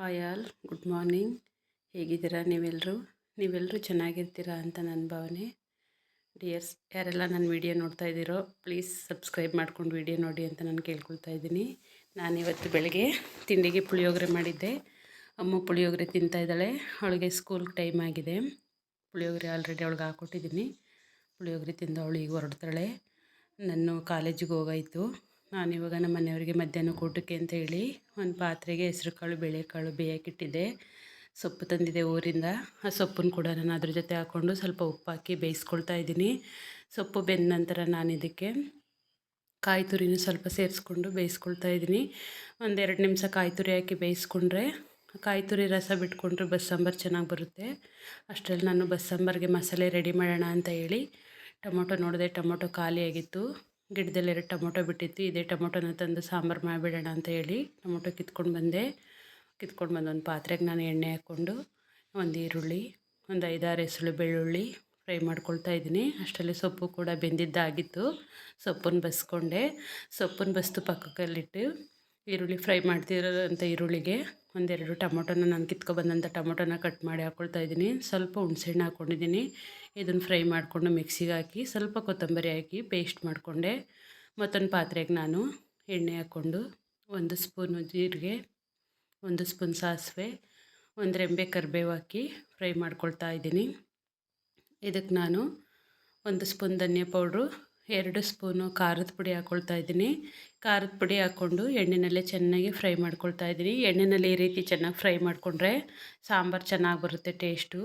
Hi all, good morning. ಹೇಗಿದ್ದೀರಾ ನೀವೆಲ್ಲರೂ ನೀವೆಲ್ಲರೂ ಚೆನ್ನಾಗಿರ್ತೀರಾ ಅಂತ ನನ್ನ ಭಾವನೆ. ಡಿಯರ್ಸ್, ಯಾರೆಲ್ಲ ನನ್ನ ವಿಡಿಯೋ ನೋಡ್ತಾ ಇದ್ದೀರೋ, ಪ್ಲೀಸ್ ಸಬ್ಸ್ಕ್ರೈಬ್ ಮಾಡ್ಕೊಂಡು ವಿಡಿಯೋ ನೋಡಿ ಅಂತ ನಾನು ಕೇಳ್ಕೊಳ್ತಾ ಇದ್ದೀನಿ. ನಾನಿವತ್ತು ಬೆಳಗ್ಗೆ ತಿಂಡಿಗೆ ಪುಳಿಯೋಗರೆ ಮಾಡಿದ್ದೆ. ಅಮ್ಮ ಪುಳಿಯೋಗರೆ ತಿಂತಾ ಇದ್ದಾಳೆ. ಅವಳಿಗೆ ಸ್ಕೂಲ್ ಟೈಮ್ ಆಗಿದೆ. ಪುಳಿಯೋಗರೆ ಆಲ್ರೆಡಿ ಅವಳಿಗೆ ಹಾಕ್ಕೊಟ್ಟಿದ್ದೀನಿ. ಪುಳಿಯೋಗರೆ ತಿಂದು ಅವಳು ಈಗ ಹೊರಡ್ತಾಳೆ. ನಾನು ಕಾಲೇಜಿಗೆ ಹೋಗಾಯಿತು. ನಾನಿವಾಗ ನಮ್ಮ ಮನೆಯವರಿಗೆ ಮಧ್ಯಾಹ್ನ ಊಟಕ್ಕೆ ಅಂತ ಹೇಳಿ ಒಂದು ಪಾತ್ರೆಗೆ ಹೆಸ್ರು ಕಾಳು ಬೇಳೆಕಾಳು ಬೇಯಕ್ಕಿಟ್ಟಿದ್ದೆ ಸೊಪ್ಪು ತಂದಿದೆ ಊರಿಂದ. ಆ ಸೊಪ್ಪನ್ನು ಕೂಡ ನಾನು ಅದ್ರ ಜೊತೆ ಹಾಕ್ಕೊಂಡು ಸ್ವಲ್ಪ ಉಪ್ಪು ಹಾಕಿ ಬೇಯಿಸ್ಕೊಳ್ತಾ ಇದ್ದೀನಿ. ಸೊಪ್ಪು ಬೆಂದ ನಂತರ ನಾನು ಇದಕ್ಕೆ ಕಾಯಿ ತುರಿನೂ ಸ್ವಲ್ಪ ಸೇರಿಸ್ಕೊಂಡು ಬೇಯಿಸ್ಕೊಳ್ತಾ ಇದ್ದೀನಿ. ಒಂದೆರಡು ನಿಮಿಷ ಕಾಯಿ ತುರಿ ಹಾಕಿ ಬೇಯಿಸ್ಕೊಂಡ್ರೆ ಕಾಯಿ ತುರಿ ರಸ ಬಿಟ್ಕೊಂಡ್ರೆ ಬಸ್ಸಾಂಬಾರು ಚೆನ್ನಾಗಿ ಬರುತ್ತೆ. ಅಷ್ಟರಲ್ಲಿ ನಾನು ಬಸ್ಸಾಂಬಾರಿಗೆ ಮಸಾಲೆ ರೆಡಿ ಮಾಡೋಣ ಅಂತ ಹೇಳಿ ಟೊಮೊಟೊ ನೋಡಿದೆ, ಟೊಮೊಟೊ ಖಾಲಿಯಾಗಿತ್ತು. ಗಿಡದಲ್ಲಿ ಎರಡು ಟೊಮೊಟೊ ಬಿಟ್ಟಿತ್ತು. ಇದೇ ಟೊಮೊಟೊನ ತಂದು ಸಾಂಬಾರು ಮಾಡಿಬಿಡೋಣ ಅಂತ ಹೇಳಿ ಟೊಮೊಟೊ ಕಿತ್ಕೊಂಡು ಬಂದೆ. ಕಿತ್ಕೊಂಡು ಬಂದು ಒಂದು ಪಾತ್ರೆಗೆ ನಾನು ಎಣ್ಣೆ ಹಾಕ್ಕೊಂಡು, ಒಂದು ಈರುಳ್ಳಿ, ಒಂದು ಐದಾರು ಹೆಸಳು ಬೆಳ್ಳುಳ್ಳಿ ಫ್ರೈ ಮಾಡ್ಕೊಳ್ತಾ ಇದ್ದೀನಿ. ಅಷ್ಟರಲ್ಲಿ ಸೊಪ್ಪು ಕೂಡ ಬೆಂದಿದ್ದಾಗಿತ್ತು. ಸೊಪ್ಪನ್ನು ಬಸ್ಕೊಂಡೆ. ಸೊಪ್ಪನ್ನು ಬಸ್ತು ಪಕ್ಕದಲ್ಲಿಟ್ಟು ಈರುಳ್ಳಿ ಫ್ರೈ ಮಾಡ್ತಿರೋದಂಥ ಈರುಳ್ಳಿಗೆ ಒಂದೆರಡು ಟೊಮೊಟೊನ ನಾನು ಕಿತ್ಕೊಬಂದಂಥ ಟೊಮೊಟೊನ ಕಟ್ ಮಾಡಿ ಹಾಕ್ಕೊಳ್ತಾ ಇದ್ದೀನಿ. ಸ್ವಲ್ಪ ಹುಣ್ಸೆಹಣ್ಣು ಹಾಕ್ಕೊಂಡಿದ್ದೀನಿ ಇದನ್ನು ಫ್ರೈ ಮಾಡಿಕೊಂಡು ಮಿಕ್ಸಿಗೆ ಹಾಕಿ ಸ್ವಲ್ಪ ಕೊತ್ತಂಬರಿ ಹಾಕಿ ಪೇಸ್ಟ್ ಮಾಡಿಕೊಂಡೆ. ಮತ್ತೊಂದು ಪಾತ್ರೆಗೆ ನಾನು ಎಣ್ಣೆ ಹಾಕ್ಕೊಂಡು ಒಂದು ಸ್ಪೂನು ಜೀರಿಗೆ, ಒಂದು ಸ್ಪೂನ್ ಸಾಸಿವೆ ಒಂದು ರೆಂಬೆ ಕರಿಬೇವು ಹಾಕಿ ಫ್ರೈ ಮಾಡ್ಕೊಳ್ತಾ ಇದ್ದೀನಿ. ಇದಕ್ಕೆ ನಾನು ಒಂದು ಸ್ಪೂನ್ ಧನಿಯಾ ಪೌಡ್ರು ಎರಡು ಸ್ಪೂನು ಖಾರದ ಪುಡಿ ಹಾಕ್ಕೊಳ್ತಾ ಇದ್ದೀನಿ. ಖಾರದ ಪುಡಿ ಹಾಕ್ಕೊಂಡು ಎಣ್ಣೆನಲ್ಲೇ ಚೆನ್ನಾಗಿ ಫ್ರೈ ಮಾಡ್ಕೊಳ್ತಾ ಇದ್ದೀನಿ. ಎಣ್ಣೆನಲ್ಲಿ ಈ ರೀತಿ ಚೆನ್ನಾಗಿ ಫ್ರೈ ಮಾಡಿಕೊಂಡ್ರೆ ಸಾಂಬಾರು ಚೆನ್ನಾಗಿ ಬರುತ್ತೆ ಟೇಸ್ಟು.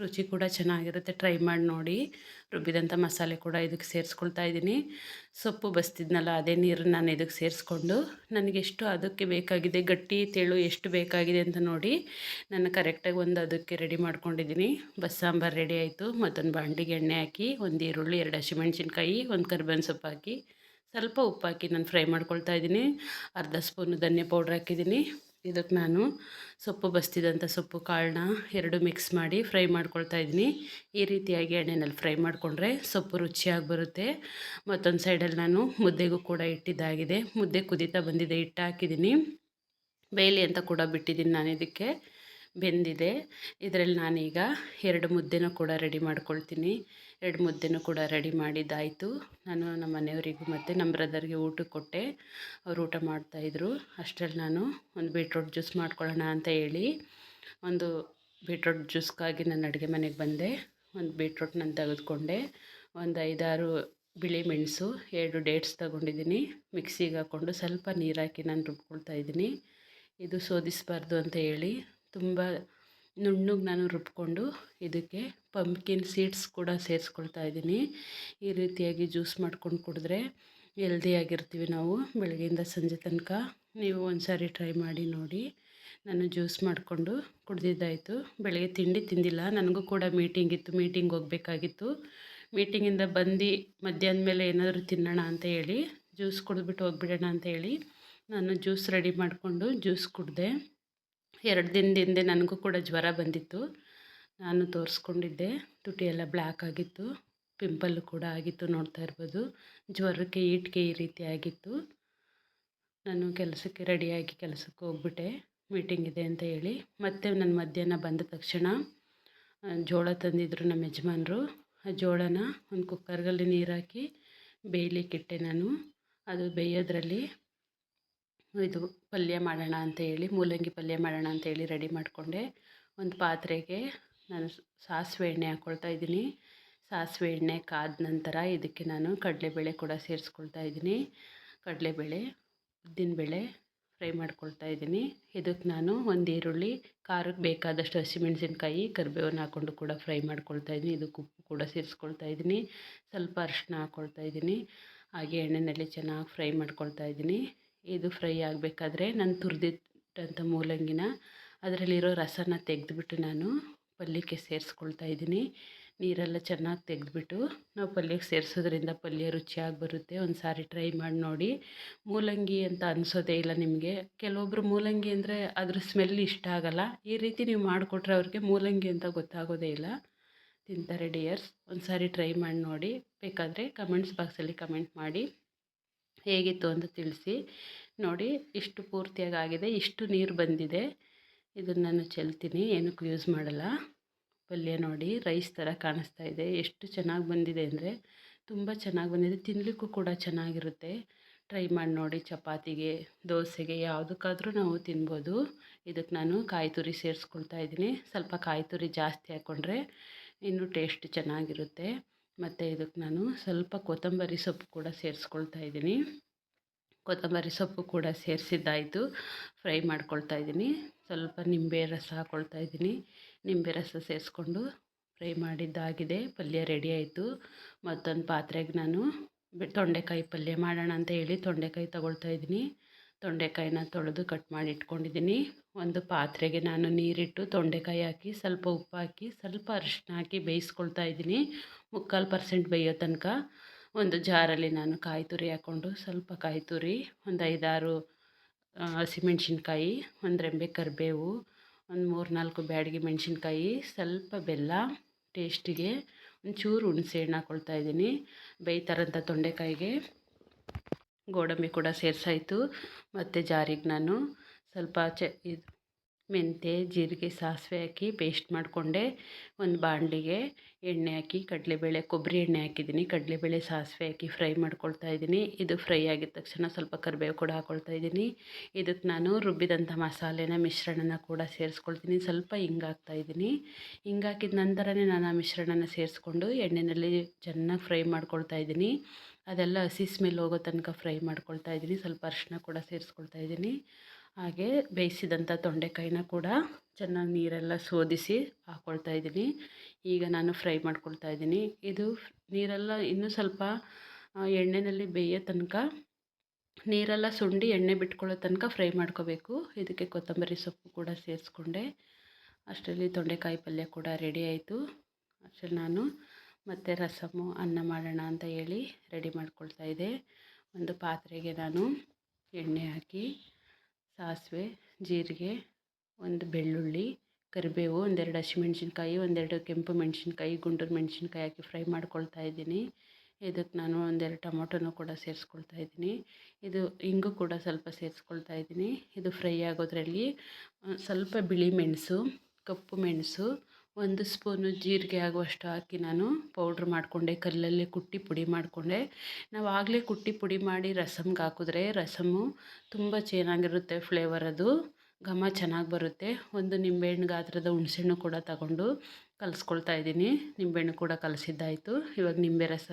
ರುಚಿ ಕೂಡ ಚೆನ್ನಾಗಿರುತ್ತೆ. ಟ್ರೈ ಮಾಡಿ ನೋಡಿ. ರುಬ್ಬಿದಂಥ ಮಸಾಲೆ ಕೂಡ ಇದಕ್ಕೆ ಸೇರಿಸ್ಕೊಳ್ತಾ ಇದ್ದೀನಿ. ಸೊಪ್ಪು ಬಸ್ತಿದ್ನಲ್ಲ, ಅದೇ ನೀರು ನಾನು ಇದಕ್ಕೆ ಸೇರಿಸ್ಕೊಂಡು, ನನಗೆ ಎಷ್ಟು ಅದಕ್ಕೆ ಬೇಕಾಗಿದೆ, ಗಟ್ಟಿ ತೆಳು ಎಷ್ಟು ಬೇಕಾಗಿದೆ ಅಂತ ನೋಡಿ ನಾನು ಕರೆಕ್ಟಾಗಿ ಒಂದು ಅದಕ್ಕೆ ರೆಡಿ ಮಾಡ್ಕೊಂಡಿದ್ದೀನಿ. ಬಸ್ಸಾಂಬಾರು ರೆಡಿ ಆಯಿತು. ಮತ್ತೊಂದು ಬಾಂಡಿಗೆ ಎಣ್ಣೆ ಹಾಕಿ, ಒಂದು ಈರುಳ್ಳಿ, ಎರಡು ಹಸಿಮೆಣ್ಸಿನ್ಕಾಯಿ, ಒಂದು ಕರ್ಬೇವಿನ ಸೊಪ್ಪು ಹಾಕಿ, ಸ್ವಲ್ಪ ಉಪ್ಪು ಹಾಕಿ ನಾನು ಫ್ರೈ ಮಾಡ್ಕೊಳ್ತಾ ಇದ್ದೀನಿ. ಅರ್ಧ ಸ್ಪೂನು ಧನ್ಯ ಪೌಡ್ರ್ ಹಾಕಿದ್ದೀನಿ. ಇದಕ್ಕೆ ನಾನು ಸೊಪ್ಪು ಬಸ್ತಿದಂಥ ಸೊಪ್ಪು ಕಾಳನ್ನ ಎರಡು ಮಿಕ್ಸ್ ಮಾಡಿ ಫ್ರೈ ಮಾಡ್ಕೊಳ್ತಾ ಇದ್ದೀನಿ. ಈ ರೀತಿಯಾಗಿ ಎಣ್ಣೆನಲ್ಲಿ ಫ್ರೈ ಮಾಡಿಕೊಂಡ್ರೆ ಸೊಪ್ಪು ರುಚಿಯಾಗಿ ಬರುತ್ತೆ. ಮತ್ತೊಂದು ಸೈಡಲ್ಲಿ ನಾನು ಮುದ್ದೆಗೂ ಕೂಡ ಇಟ್ಟಿದ್ದಾಗಿದೆ. ಮುದ್ದೆ ಕುದೀತಾ ಬಂದಿದೆ ಹಿಟ್ಟು ಹಾಕಿದ್ದೀನಿ ಬೇಯಲಿ ಅಂತ ಕೂಡ ಬಿಟ್ಟಿದ್ದೀನಿ ನಾನು ಇದಕ್ಕೆ. ಬೆಂದಿದೆ. ಇದರಲ್ಲಿ ನಾನೀಗ ಎರಡು ಮುದ್ದೆನೂ ಕೂಡ ರೆಡಿ ಮಾಡ್ಕೊಳ್ತೀನಿ. ಎರಡು ಮುದ್ದೆನೂ ಕೂಡ ರೆಡಿ ಮಾಡಿದ್ದಾಯಿತು. ನಾನು ನಮ್ಮ ಮನೆಯವರಿಗೂ ಮತ್ತು ನಮ್ಮ ಬ್ರದರ್ಗೆ ಊಟಕ್ಕೆ ಕೊಟ್ಟೆ. ಅವರು ಊಟ ಮಾಡ್ತಾಯಿದ್ರು ಅಷ್ಟರಲ್ಲಿ ನಾನು ಒಂದು ಬೀಟ್ರೋಟ್ ಜ್ಯೂಸ್ ಮಾಡ್ಕೊಳ್ಳೋಣ ಅಂತ ಹೇಳಿ ಒಂದು ಬೀಟ್ರೋಟ್ ಜ್ಯೂಸ್ಗಾಗಿ ನಾನು ಅಡುಗೆ ಮನೆಗೆ ಬಂದೆ. ಒಂದು ಬೀಟ್ರೋಟ್ ನಾನು ತೆಗೆದುಕೊಂಡೆ. ಒಂದು ಐದಾರು ಬಿಳಿ ಮೆಣಸು, ಎರಡು ಡೇಟ್ಸ್ ತಗೊಂಡಿದ್ದೀನಿ. ಮಿಕ್ಸಿಗೆ ಹಾಕ್ಕೊಂಡು ಸ್ವಲ್ಪ ನೀರು ಹಾಕಿ ನಾನು ರುಬ್ಕೊಳ್ತಾ ಇದ್ದೀನಿ. ಇದು ಶೋಧಿಸಬಾರ್ದು ಅಂತ ಹೇಳಿ ತುಂಬ ನುಣ್ಣಗೆ ನಾನು ರುಬ್ಕೊಂಡು ಇದಕ್ಕೆ ಪಂಪ್ಕಿನ್ ಸೀಡ್ಸ್ ಕೂಡ ಸೇರಿಸ್ಕೊಳ್ತಾ ಇದ್ದೀನಿ. ಈ ರೀತಿಯಾಗಿ ಜ್ಯೂಸ್ ಮಾಡ್ಕೊಂಡು ಕುಡಿದ್ರೆ ಹೆಲ್ದಿಯಾಗಿರ್ತೀವಿ ನಾವು ಬೆಳಗ್ಗೆಯಿಂದ ಸಂಜೆ ತನಕ. ನೀವು ಒಂದು ಸಾರಿ ಟ್ರೈ ಮಾಡಿ ನೋಡಿ. ನಾನು ಜ್ಯೂಸ್ ಮಾಡಿಕೊಂಡು ಕುಡ್ದಿದ್ದಾಯಿತು. ಬೆಳಗ್ಗೆ ತಿಂಡಿ ತಿಂದಿಲ್ಲ. ನನಗೂ ಕೂಡ ಮೀಟಿಂಗ್ ಇತ್ತು. ಮೀಟಿಂಗ್ ಹೋಗಬೇಕಾಗಿತ್ತು. ಮೀಟಿಂಗಿಂದ ಬಂದು ಮಧ್ಯಾಹ್ನ ಮೇಲೆ ಏನಾದರೂ ತಿನ್ನೋಣ ಅಂತ ಹೇಳಿ ಜ್ಯೂಸ್ ಕುಡಿದ್ಬಿಟ್ಟು ಹೋಗ್ಬಿಡೋಣ ಅಂತ ಹೇಳಿ ನಾನು ಜ್ಯೂಸ್ ರೆಡಿ ಮಾಡಿಕೊಂಡು ಜ್ಯೂಸ್ ಕುಡಿದೆ. ಎರಡು ದಿನದಿಂದ ನನಗೂ ಕೂಡ ಜ್ವರ ಬಂದಿತ್ತು. ನಾನು ತೋರಿಸ್ಕೊಂಡಿದ್ದೆ. ತುಟಿ ಎಲ್ಲ ಬ್ಲ್ಯಾಕ್ ಆಗಿತ್ತು. ಪಿಂಪಲ್ಲು ಕೂಡ ಆಗಿತ್ತು ನೋಡ್ತಾ ಇರ್ಬೋದು. ಜ್ವರಕ್ಕೆ ಈಟ್ಗೆ ಈ ರೀತಿ ಆಗಿತ್ತು. ನಾನು ಕೆಲಸಕ್ಕೆ ರೆಡಿಯಾಗಿ ಕೆಲಸಕ್ಕೆ ಹೋಗ್ಬಿಟ್ಟೆ. ಮೀಟಿಂಗ್ ಇದೆ ಅಂತ ಹೇಳಿ. ಮತ್ತೆ ನನ್ನ ಮಧ್ಯಾಹ್ನ ಬಂದ ತಕ್ಷಣ ಜೋಳ ತಂದಿದ್ದರು ನಮ್ಮ ಯಜಮಾನರು. ಆ ಜೋಳನ ಒಂದು ಕುಕ್ಕರ್ಗಲ್ಲಿ ನೀರು ಹಾಕಿ ಬೇಯಲಿಕ್ಕಿಟ್ಟೆ ನಾನು. ಅದು ಬೇಯೋದ್ರಲ್ಲಿ ಇದು ಪಲ್ಯ ಮಾಡೋಣ ಅಂತ ಹೇಳಿ, ಮೂಲಂಗಿ ಪಲ್ಯ ಮಾಡೋಣ ಅಂತ ಹೇಳಿ ರೆಡಿ ಮಾಡಿಕೊಂಡೆ. ಒಂದು ಪಾತ್ರೆಗೆ ನಾನು ಸಾಸಿವೆ ಎಣ್ಣೆ ಹಾಕ್ಕೊಳ್ತಾ ಇದ್ದೀನಿ. ಸಾಸಿವೆ ಎಣ್ಣೆ ಕಾದ ನಂತರ ಇದಕ್ಕೆ ನಾನು ಕಡಲೆಬೇಳೆ ಕೂಡ ಸೇರಿಸ್ಕೊಳ್ತಾ ಇದ್ದೀನಿ. ಕಡಲೆಬೇಳೆ, ಉದ್ದಿನಬೇಳೆ ಫ್ರೈ ಮಾಡ್ಕೊಳ್ತಾ ಇದ್ದೀನಿ. ಇದಕ್ಕೆ ನಾನು ಒಂದು ಈರುಳ್ಳಿ, ಖಾರಕ್ಕೆ ಬೇಕಾದಷ್ಟು ಹಸಿಮೆಣಸಿನ್ಕಾಯಿ ಕರಿಬೇವನ್ನು ಹಾಕ್ಕೊಂಡು ಕೂಡ ಫ್ರೈ ಮಾಡ್ಕೊಳ್ತಾ ಇದ್ದೀನಿ. ಇದಕ್ಕೆ ಉಪ್ಪು ಕೂಡ ಸೇರಿಸ್ಕೊಳ್ತಾ ಇದ್ದೀನಿ. ಸ್ವಲ್ಪ ಅರಿಶಿನ ಹಾಕ್ಕೊಳ್ತಾ ಇದ್ದೀನಿ. ಹಾಗೆ ಎಣ್ಣೆಯಲ್ಲಿ ಚೆನ್ನಾಗಿ ಫ್ರೈ ಮಾಡ್ಕೊಳ್ತಾ ಇದ್ದೀನಿ. ಇದು ಫ್ರೈ ಆಗಬೇಕಾದ್ರೆ ನಾನು ತುರಿದಿಟ್ಟಂಥ ಮೂಲಂಗಿನ ಅದರಲ್ಲಿರೋ ರಸನ ತೆಗೆದುಬಿಟ್ಟು ನಾನು ಪಲ್ಯಕ್ಕೆ ಸೇರಿಸ್ಕೊಳ್ತಾ ಇದ್ದೀನಿ. ನೀರೆಲ್ಲ ಚೆನ್ನಾಗಿ ತೆಗೆದುಬಿಟ್ಟು ನಾವು ಪಲ್ಯಕ್ಕೆ ಸೇರಿಸೋದ್ರಿಂದ ಪಲ್ಯ ರುಚಿಯಾಗಿ ಬರುತ್ತೆ. ಒಂದು ಸಾರಿ ಟ್ರೈ ಮಾಡಿ ನೋಡಿ. ಮೂಲಂಗಿ ಅಂತ ಅನಿಸೋದೇ ಇಲ್ಲ ನಿಮಗೆ. ಕೆಲವೊಬ್ಬರು ಮೂಲಂಗಿ ಅಂದರೆ ಅದ್ರ ಸ್ಮೆಲ್ ಇಷ್ಟ ಆಗೋಲ್ಲ. ಈ ರೀತಿ ನೀವು ಮಾಡಿಕೊಟ್ರೆ ಅವ್ರಿಗೆ ಮೂಲಂಗಿ ಅಂತ ಗೊತ್ತಾಗೋದೇ ಇಲ್ಲ. ತಿಂತಾರೆ ಡಿಯರ್ಸ್. ಒಂದು ಸಾರಿ ಟ್ರೈ ಮಾಡಿ ನೋಡಿ. ಬೇಕಾದರೆ ಕಮೆಂಟ್ಸ್ ಬಾಕ್ಸಲ್ಲಿ ಕಮೆಂಟ್ ಮಾಡಿ. ಹೇಗಿತ್ತು ಅಂತ ತಿಳಿಸಿ. ನೋಡಿ, ಇಷ್ಟು ಪೂರ್ತಿಯಾಗಿ ಆಗಿದೆ ಇಷ್ಟು ನೀರು ಬಂದಿದೆ. ಇದನ್ನು ನಾನು ಚೆಲ್ತೀನಿ, ಏನಕ್ಕೂ ಯೂಸ್ ಮಾಡಲ್ಲ. ಪಲ್ಯ ನೋಡಿ ರೈಸ್ ಥರ ಕಾಣಿಸ್ತಾ ಇದೆ. ಎಷ್ಟು ಚೆನ್ನಾಗಿ ಬಂದಿದೆ ಅಂದರೆ ತುಂಬ ಚೆನ್ನಾಗಿ ಬಂದಿದೆ. ತಿನ್ನಲಿಕ್ಕೂ ಕೂಡ ಚೆನ್ನಾಗಿರುತ್ತೆ. ಟ್ರೈ ಮಾಡಿ ನೋಡಿ, ಚಪಾತಿಗೆ, ದೋಸೆಗೆ, ಯಾವುದಕ್ಕಾದರೂ ನಾವು ತಿನ್ಬೋದು. ಇದಕ್ಕೆ ನಾನು ಕಾಯಿ ತುರಿ ಸೇರಿಸ್ಕೊಳ್ತಾ ಇದ್ದೀನಿ. ಸ್ವಲ್ಪ ಕಾಯಿ ತುರಿ ಜಾಸ್ತಿ ಹಾಕ್ಕೊಂಡ್ರೆ ಇನ್ನೂ ಟೇಸ್ಟ್ ಚೆನ್ನಾಗಿರುತ್ತೆ. ಮತ್ತು ಇದಕ್ಕೆ ನಾನು ಸ್ವಲ್ಪ ಕೊತ್ತಂಬರಿ ಸೊಪ್ಪು ಕೂಡ ಸೇರಿಸ್ಕೊಳ್ತಾ ಇದ್ದೀನಿ. ಕೊತ್ತಂಬರಿ ಸೊಪ್ಪು ಕೂಡ ಸೇರಿಸಿದ್ದಾಯಿತು. ಫ್ರೈ ಮಾಡ್ಕೊಳ್ತಾ ಇದ್ದೀನಿ. ಸ್ವಲ್ಪ ನಿಂಬೆ ರಸ ಹಾಕ್ಕೊಳ್ತಾ ಇದ್ದೀನಿ. ನಿಂಬೆ ರಸ ಸೇರಿಸ್ಕೊಂಡು ಫ್ರೈ ಮಾಡಿದ್ದಾಗಿದೆ. ಪಲ್ಯ ರೆಡಿ ಆಯಿತು. ಮತ್ತೊಂದು ಪಾತ್ರೆಗೆ ನಾನು ತೊಂಡೆಕಾಯಿ ಪಲ್ಯ ಮಾಡೋಣ ಅಂತ ಹೇಳಿ ತೊಂಡೆಕಾಯಿ ತಗೊಳ್ತಾ ಇದ್ದೀನಿ. ತೊಂಡೆಕಾಯಿನ ತೊಳೆದು ಕಟ್ ಮಾಡಿ ಇಟ್ಕೊಂಡಿದ್ದೀನಿ. ಒಂದು ಪಾತ್ರೆಗೆ ನಾನು ನೀರಿಟ್ಟು ತೊಂಡೆಕಾಯಿ ಹಾಕಿ ಸ್ವಲ್ಪ ಉಪ್ಪು ಹಾಕಿ ಸ್ವಲ್ಪ ಅರಿಶಿನ ಹಾಕಿ ಬೇಯಿಸ್ಕೊಳ್ತಾ ಇದ್ದೀನಿ. ಮುಕ್ಕಾಲು ಪರ್ಸೆಂಟ್ ಬೇಯೋ ತನಕ ಒಂದು ಜಾರಲ್ಲಿ ನಾನು ಕಾಯಿ ತುರಿ ಹಾಕ್ಕೊಂಡು ಸ್ವಲ್ಪ ಕಾಯಿ ತುರಿ, ಒಂದು ಐದಾರು ಹಸಿಮೆಣ್ಸಿನ್ಕಾಯಿ, ಒಂದು ರೆಂಬೆ ಕರಿಬೇವು, ಒಂದು ಮೂರು ನಾಲ್ಕು ಬ್ಯಾಡಗಿ ಮೆಣಸಿನ್ಕಾಯಿ, ಸ್ವಲ್ಪ ಬೆಲ್ಲ ಟೇಸ್ಟಿಗೆ ಒಂಚೂರು ಹುಣಸೆ ಹಣ್ಣು ಹಾಕ್ಕೊಳ್ತಾ ಇದ್ದೀನಿ. ಬೇಯ್ತಾರಂಥ ತೊಂಡೆಕಾಯಿಗೆ ಗೋಡಂಬಿ ಕೂಡ ಸೇರಿಸಾಯಿತು. ಮತ್ತು ಜಾರಿಗೆ ನಾನು ಸ್ವಲ್ಪ ಚ, ಇದು ಮೆಂತ್ಯ ಜೀರಿಗೆ, ಸಾಸಿವೆ ಹಾಕಿ ಪೇಸ್ಟ್ ಮಾಡಿಕೊಂಡೆ. ಒಂದು ಬಾಣಲಿಗೆ ಎಣ್ಣೆ ಹಾಕಿ, ಕಡಲೆಬೇಳೆ ಕೊಬ್ಬರಿ ಎಣ್ಣೆ ಹಾಕಿದ್ದೀನಿ. ಕಡಲೆಬೇಳೆ, ಸಾಸಿವೆ ಹಾಕಿ ಫ್ರೈ ಮಾಡ್ಕೊಳ್ತಾ ಇದ್ದೀನಿ. ಇದು ಫ್ರೈ ಆಗಿದ ತಕ್ಷಣ ಸ್ವಲ್ಪ ಕರಿಬೇವು ಕೂಡ ಹಾಕ್ಕೊಳ್ತಾ ಇದ್ದೀನಿ. ಇದಕ್ಕೆ ನಾನು ರುಬ್ಬಿದಂಥ ಮಸಾಲೆನ, ಮಿಶ್ರಣನ ಕೂಡ ಸೇರಿಸ್ಕೊಳ್ತೀನಿ. ಸ್ವಲ್ಪ ಹಿಂಗಾಕ್ತಾ ಇದ್ದೀನಿ. ಹಿಂಗಾಕಿದ ನಂತರನೇ ನಾನು ಆ ಮಿಶ್ರಣನ ಸೇರಿಸ್ಕೊಂಡು ಎಣ್ಣೆಯಲ್ಲಿ ಚೆನ್ನಾಗಿ ಫ್ರೈ ಮಾಡ್ಕೊಳ್ತಾ ಇದ್ದೀನಿ. ಅದೆಲ್ಲ ಹಸಿ ಸ್ಮೆಲ್ ಹೋಗೋ ತನಕ ಫ್ರೈ ಮಾಡ್ಕೊಳ್ತಾ ಇದ್ದೀನಿ. ಸ್ವಲ್ಪ ಅರಿಶಿನ ಕೂಡ ಸೇರಿಸ್ಕೊಳ್ತಾ ಇದ್ದೀನಿ. ಹಾಗೆ ಬೇಯಿಸಿದಂಥ ತೊಂಡೆಕಾಯಿನ ಕೂಡ ಚೆನ್ನಾಗಿ ನೀರೆಲ್ಲ ಶೋಧಿಸಿ ಹಾಕ್ಕೊಳ್ತಾ ಇದ್ದೀನಿ. ಈಗ ನಾನು ಫ್ರೈ ಮಾಡ್ಕೊಳ್ತಾ ಇದ್ದೀನಿ. ಇದು ನೀರೆಲ್ಲ ಇನ್ನೂ ಸ್ವಲ್ಪ ಎಣ್ಣೆಯಲ್ಲಿ ಬೇಯೋ ತನಕ, ನೀರೆಲ್ಲ ಸುಂಡಿ ಎಣ್ಣೆ ಬಿಟ್ಕೊಳ್ಳೋ ತನಕ ಫ್ರೈ ಮಾಡ್ಕೋಬೇಕು. ಇದಕ್ಕೆ ಕೊತ್ತಂಬರಿ ಸೊಪ್ಪು ಕೂಡ ಸೇರಿಸ್ಕೊಂಡೆ. ಅಷ್ಟರಲ್ಲಿ ತೊಂಡೆಕಾಯಿ ಪಲ್ಯ ಕೂಡ ರೆಡಿ ಆಯಿತು. ಅಷ್ಟರಲ್ಲಿ ನಾನು ಮತ್ತು ರಸಮು, ಅನ್ನ ಮಾಡೋಣ ಅಂತ ಹೇಳಿ ರೆಡಿ ಮಾಡ್ಕೊಳ್ತಾ ಇದ್ದೆ. ಒಂದು ಪಾತ್ರೆಗೆ ನಾನು ಎಣ್ಣೆ ಹಾಕಿ ಸಾಸಿವೆ, ಜೀರಿಗೆ, ಒಂದು ಬೆಳ್ಳುಳ್ಳಿ, ಕರಿಬೇವು, ಒಂದೆರಡು ಹಸಿಮೆಣ್ಸಿನ್ಕಾಯಿ, ಒಂದೆರಡು ಕೆಂಪು ಮೆಣಸಿನ್ಕಾಯಿ ಗುಂಟೂರು ಮೆಣಸಿನ್ಕಾಯಿ ಹಾಕಿ ಫ್ರೈ ಮಾಡ್ಕೊಳ್ತಾ ಇದ್ದೀನಿ. ಇದಕ್ಕೆ ನಾನು ಒಂದೆರಡು ಟೊಮೊಟೊನೂ ಕೂಡ ಸೇರಿಸ್ಕೊಳ್ತಾ ಇದ್ದೀನಿ. ಇದು ಇಂಗು ಕೂಡ ಸ್ವಲ್ಪ ಸೇರಿಸ್ಕೊಳ್ತಾ ಇದ್ದೀನಿ. ಇದು ಫ್ರೈ ಆಗೋದ್ರಲ್ಲಿ ಸ್ವಲ್ಪ ಬಿಳಿ ಮೆಣಸು, ಕಪ್ಪು ಮೆಣಸು ಒಂದು ಸ್ಪೂನು ಜೀರಿಗೆ ಆಗುವಷ್ಟು ಹಾಕಿ ನಾನು ಪೌಡ್ರ್ ಮಾಡಿಕೊಂಡೆ, ಕಲ್ಲಲ್ಲಿ ಕುಟ್ಟಿ ಪುಡಿ ಮಾಡಿಕೊಂಡೆ. ನಾವು ಆಗಲೇ ಕುಟ್ಟಿ ಪುಡಿ ಮಾಡಿ ರಸಮ್ಗೆ ಹಾಕಿದ್ರೆ ರಸಮು ತುಂಬ ಚೆನ್ನಾಗಿರುತ್ತೆ ಫ್ಲೇವರ್ ಅದು, ಘಮ ಚೆನ್ನಾಗಿ ಬರುತ್ತೆ. ಒಂದು ನಿಂಬೆಹಣ್ಣು ಗಾತ್ರದ ಹುಣ್ಸೆಹಣ್ಣು ಕೂಡ ತಗೊಂಡು ಕಲಿಸ್ಕೊಳ್ತಾ ಇದ್ದೀನಿ. ನಿಂಬೆಹಣ್ಣು ಕೂಡ ಕಲಸಿದ್ದಾಯಿತು. ಇವಾಗ ನಿಂಬೆ ರಸ,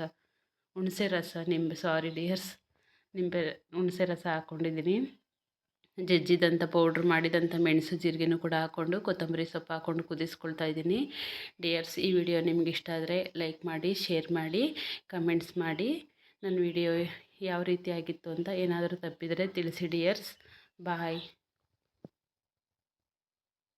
ಹುಣಸೆ ರಸ, ನಿಂಬೆ ಸಾರಿ ಡಿಯರ್ಸ್ ನಿಂಬೆ, ಹುಣಸೆ ರಸ ಹಾಕ್ಕೊಂಡಿದ್ದೀನಿ ಜಜ್ಜಿದಂಥ ಪೌಡ್ರ್ ಮಾಡಿದಂಥ ಮೆಣಸು ಜೀರಿಗೆನೂ ಕೂಡ ಹಾಕ್ಕೊಂಡು ಕೊತ್ತಂಬರಿ ಸೊಪ್ಪು ಹಾಕ್ಕೊಂಡು ಕುದಿಸ್ಕೊಳ್ತಾ ಇದ್ದೀನಿ. ಡಿಯರ್ಸ್, ಈ ವಿಡಿಯೋ ನಿಮ್ಗೆ ಇಷ್ಟ ಆದರೆ ಲೈಕ್ ಮಾಡಿ, ಶೇರ್ ಮಾಡಿ, ಕಮೆಂಟ್ಸ್ ಮಾಡಿ. ನನ್ನ ವಿಡಿಯೋ ಯಾವ ರೀತಿ ಆಗಿತ್ತು ಅಂತ ಏನಾದರೂ ತಪ್ಪಿದರೆ ತಿಳಿಸಿ ಡಿಯರ್ಸ್. ಬಾಯ್.